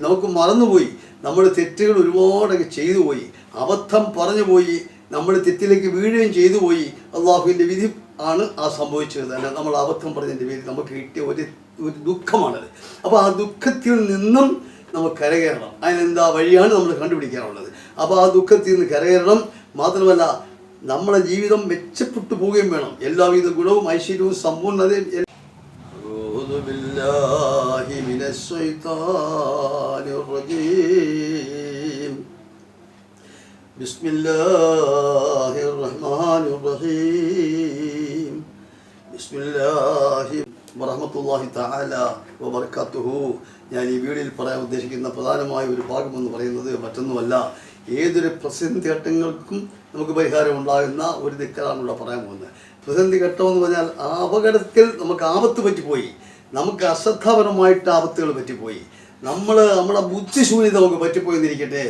നമുക്ക് മറന്നുപോയി. നമ്മൾ തെറ്റുകൾ ഒരുപാടൊക്കെ ചെയ്തു പോയി അബദ്ധം പറഞ്ഞു പോയി നമ്മൾ തെറ്റിലേക്ക് വീഴുകയും ചെയ്തു പോയി അള്ളാഹുവിന്റെ വിധി ആണ് ആ സംഭവിച്ചത്. തന്നെ നമ്മൾ അബദ്ധം പറഞ്ഞതിന്റെ പേരിൽ നമുക്ക് കിട്ടിയ ഒരു ഒരു ദുഃഖമാണത്. അപ്പോൾ ആ ദുഃഖത്തിൽ നിന്നും നമുക്ക് കരകയറണം. അതിനെന്താ വഴിയാണ് നമ്മൾ കണ്ടുപിടിക്കാറുള്ളത് അപ്പോൾ ആ ദുഃഖത്തിൽ നിന്ന് കരകയറണം. മാത്രമല്ല നമ്മുടെ ജീവിതം മെച്ചപ്പെട്ടു പോവുകയും വേണം. എല്ലാവിധ ഗുണവും ഐശ്വര്യവും സമ്പൂർണതയും الشيطان الرجيم بسم الله الرحمن الرحيم بسم الله വറഹമത്തല്ലാഹി തആല വബർക്കാത്തുഹു ഞാൻ ഈ വീഡിയോയിൽ പറയാൻ ഉദ്ദേശിക്കുന്ന പ്രധാനമായ ഒരു ഭാഗം എന്ന് പറയുന്നത് മറ്റൊന്നുമല്ല ഏതൊരു പ്രതിസന്ധി ഘട്ടങ്ങൾക്കും നമുക്ക് പരിഹാരം ഉണ്ടാകുന്ന ഒരു ദിക്കറാണ് ഇവിടെ പറയാൻ പോകുന്നത് പ്രതിസന്ധി ഘട്ടം എന്ന് പറഞ്ഞാൽ ആ അപകടത്തിൽ നമുക്ക് ആപത്ത് പറ്റിപ്പോയി നമുക്ക് അശ്രദ്ധാപരമായിട്ട് ആപത്തുകൾ പറ്റിപ്പോയി. നമ്മൾ നമ്മുടെ ബുദ്ധിശൂന്യത നമുക്ക് പറ്റിപ്പോയി എന്നിരിക്കട്ടെ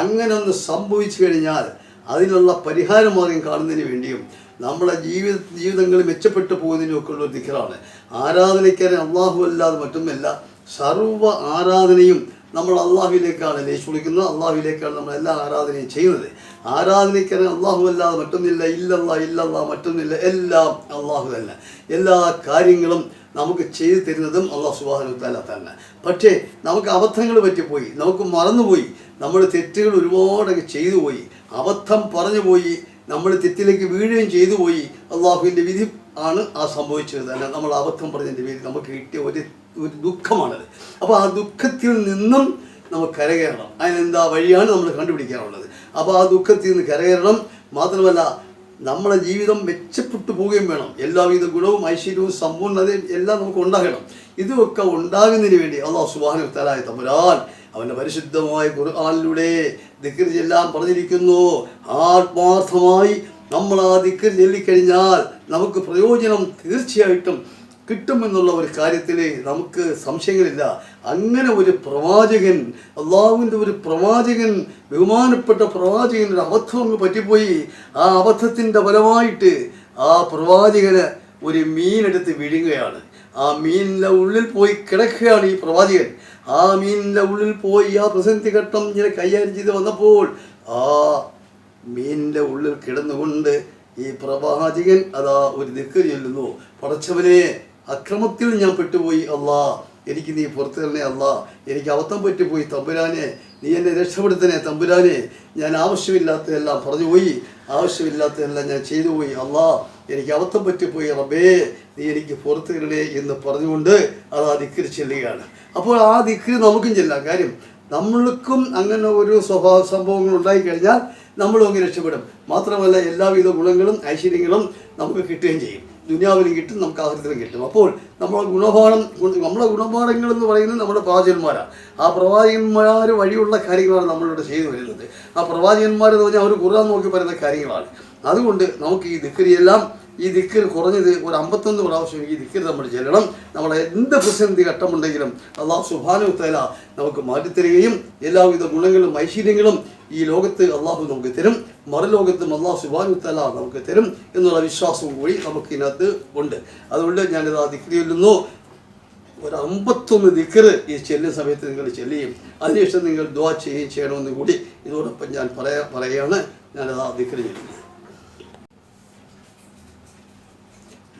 അങ്ങനെ ഒന്ന് സംഭവിച്ചു കഴിഞ്ഞാൽ അതിനുള്ള പരിഹാരമാർഗം കാണുന്നതിന് വേണ്ടിയും നമ്മുടെ ജീവിത ജീവിതങ്ങൾ മെച്ചപ്പെട്ടു പോകുന്നതിനും ഒക്കെ ഉള്ള ഒരു ദിക്കറാണ് ആരാധനയ്ക്കാരൻ അള്ളാഹു അല്ലാതെ മറ്റൊന്നുമല്ല സർവ ആരാധനയും നമ്മൾ അള്ളാഹുവിലേക്കാണ് ലേശുളിക്കുന്നത് അള്ളാഹുവിലേക്കാണ് നമ്മൾ എല്ലാ ആരാധനയും ചെയ്യുന്നത്. ആരാധനയ്ക്കാരൻ അള്ളാഹു അല്ലാതെ മറ്റൊന്നില്ല. ഇല്ലല്ല ഇല്ലല്ല മറ്റൊന്നില്ല. എല്ലാം അള്ളാഹു തന്നെ. എല്ലാ കാര്യങ്ങളും നമുക്ക് ചെയ്തു തരുന്നതും അള്ളാഹു സുബാനു താല തന്നെ. പക്ഷേ നമുക്ക് അബദ്ധങ്ങൾ പറ്റിപ്പോയി നമുക്ക് മറന്നുപോയി നമ്മൾ തെറ്റുകൾ ഒരുപാടൊക്കെ ചെയ്തു പോയി അബദ്ധം പറഞ്ഞു പോയി നമ്മൾ തെറ്റിലേക്ക് വീഴുകയും ചെയ്തു പോയി അള്ളാഹുവിന്റെ വിധി ആണ് ആ സംഭവിച്ചത്. അല്ല നമ്മൾ അബദ്ധം പറഞ്ഞതിന്റെ പേരിൽ നമുക്ക് കിട്ടിയ ഒരു ഒരു ദുഃഖമാണത്. അപ്പോൾ ആ ദുഃഖത്തിൽ നിന്നും നമുക്ക് കരകയറണം. അതിനെന്താ വഴിയാണ് നമ്മൾ കണ്ടുപിടിക്കാറുള്ളത് അപ്പോൾ ആ ദുഃഖത്തിൽ നിന്ന് കരകയറണം. മാത്രമല്ല നമ്മളെ ജീവിതം മെച്ചപ്പെട്ടു പോവുകയും വേണം. എല്ലാവിധ ഗുണവും ഐശ്വര്യവും സമ്പൂർണതയും എല്ലാം നമുക്ക് ഉണ്ടാകണം. ഇതൊക്കെ ഉണ്ടാകുന്നതിന് വേണ്ടി അള്ളാഹു സുബാന തലായ തമ്പുരാൻ അവന്റെ പരിശുദ്ധമായ ഖുർആാനിലൂടെ ദിക്കർ എല്ലാം പറഞ്ഞിരിക്കുന്നു. ആത്മാർത്ഥമായി നമ്മൾ ആ ദിക്കർ ചൊല്ലിക്കഴിഞ്ഞാൽ നമുക്ക് പ്രയോജനം തീർച്ചയായിട്ടും കിട്ടുമെന്നുള്ള ഒരു കാര്യത്തിൽ നമുക്ക് സംശയങ്ങളില്ല. അങ്ങനെ ഒരു പ്രവാചകൻ അള്ളാഹുവിന്റെ ഒരു പ്രവാചകൻ ബഹുമാനപ്പെട്ട പ്രവാചകൻ ഒരു അബദ്ധം പറ്റിപ്പോയി. ആ അബദ്ധത്തിന്റെ ഫലമായിട്ട് ആ പ്രവാചകന് ഒരു മീനെടുത്ത് വിഴുങ്ങുകയാണ്. ആ മീനിന്റെ ഉള്ളിൽ പോയി കിടക്കുകയാണ് ഈ പ്രവാചകൻ. ആ മീനിന്റെ ഉള്ളിൽ പോയി ആ പ്രസന്ധി ഘട്ടം ഇങ്ങനെ കൈകാര്യം ചെയ്ത് വന്നപ്പോൾ ആ മീനിന്റെ ഉള്ളിൽ കിടന്നുകൊണ്ട് ഈ പ്രവാചകൻ അതാ ഒരു ദിക്ക് ചൊല്ലുന്നു. പടച്ചവനെ അക്രമത്തിൽ ഞാൻ പെട്ടുപോയി അല്ലാ എനിക്ക് നീ പുറത്തു തരണേ അല്ല എനിക്ക് അബദ്ധം പറ്റിപ്പോയി തമ്പുരാനെ നീ എന്നെ രക്ഷപ്പെടുത്തണേ തമ്പുരാനെ. ഞാൻ ആവശ്യമില്ലാത്തതെല്ലാം പറഞ്ഞുപോയി ആവശ്യമില്ലാത്തതെല്ലാം ഞാൻ ചെയ്തു പോയി അല്ലാ എനിക്ക് അബദ്ധം പറ്റിപ്പോയി റബേ നീ എനിക്ക് പുറത്തു തരണേ എന്ന് പറഞ്ഞുകൊണ്ട് അത് ആ ദിക്കിരി ചെല്ലുകയാണ്. അപ്പോൾ ആ ദിക്കിരി നമുക്കും ചെല്ലാം. കാര്യം നമ്മൾക്കും അങ്ങനെ ഒരു സ്വഭാവ സംഭവങ്ങൾ ഉണ്ടായിക്കഴിഞ്ഞാൽ നമ്മളും അങ്ങ് രക്ഷപ്പെടും. മാത്രമല്ല എല്ലാവിധ ഗുണങ്ങളും ഐശ്വര്യങ്ങളും നമുക്ക് കിട്ടുകയും ചെയ്യും. ദുനിയാവിലും കിട്ടും നമുക്ക് ആഹൃത്തിലും കിട്ടും. അപ്പോൾ നമ്മൾ ഗുണപാഠം നമ്മളെ ഗുണപാഠങ്ങൾ എന്ന് പറയുന്നത് നമ്മുടെ പ്രവാചകന്മാരാണ്. ആ പ്രവാചകന്മാർ വഴിയുള്ള കാര്യങ്ങളാണ് നമ്മളിവിടെ ചെയ്തു വരുന്നത്. ആ പ്രവാചകന്മാർ എന്ന് പറഞ്ഞാൽ അവർ ഖുർആൻ നോക്കി പറയുന്ന കാര്യങ്ങളാണ്. അതുകൊണ്ട് നമുക്ക് ഈ ദിക്രിയെല്ലാം ഈ ദിക്കർ കുറഞ്ഞത് ഒരു അമ്പത്തൊന്ന് പ്രാവശ്യം ഈ ദിക്കർ നമ്മൾ ചെല്ലണം. നമ്മളെ എന്ത് പ്രതിസന്ധി ഘട്ടമുണ്ടെങ്കിലും അള്ളാഹ് സുബാനു തല നമുക്ക് മാറ്റിത്തരികയും എല്ലാവിധ ഗുണങ്ങളും ഐശ്വര്യങ്ങളും ഈ ലോകത്ത് അള്ളാഹു നമുക്ക് തരും. മറുലോകത്തും അള്ളാഹു തല നമുക്ക് തരും എന്നുള്ള വിശ്വാസവും കൂടി നമുക്ക് ഇതിനകത്ത് ഉണ്ട്. അതുകൊണ്ട് ഞാനിത് ആ ചൊല്ലുന്നു. ഒരു അമ്പത്തൊന്ന് ദിക്കർ ഈ ചെല്ലുന്ന സമയത്ത് നിങ്ങൾ ചെല്ലുകയും അതിനുശേഷം നിങ്ങൾ ദ്വാ ചെയ്യുകയും ചെയ്യണമെന്ന് കൂടി ഇതോടൊപ്പം ഞാൻ പറയാ പറയുകയാണ്. ഞാനത് ആ ദിക്കറി ചൊല്ലുന്നത്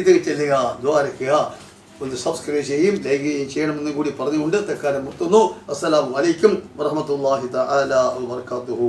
ഇത് ചെല്ലുക ദ്വാരക്കുക ഒന്ന് സബ്സ്ക്രൈബ് ചെയ്യും ലൈക്ക് ചെയ്യുകയും ചെയ്യണമെന്നും കൂടി പറഞ്ഞുകൊണ്ട് തക്കാലം നിർത്തുന്നു. അസ്സലാമു അലൈക്കും വറഹമത്തല്ലാഹി തആല വബറകാതുഹു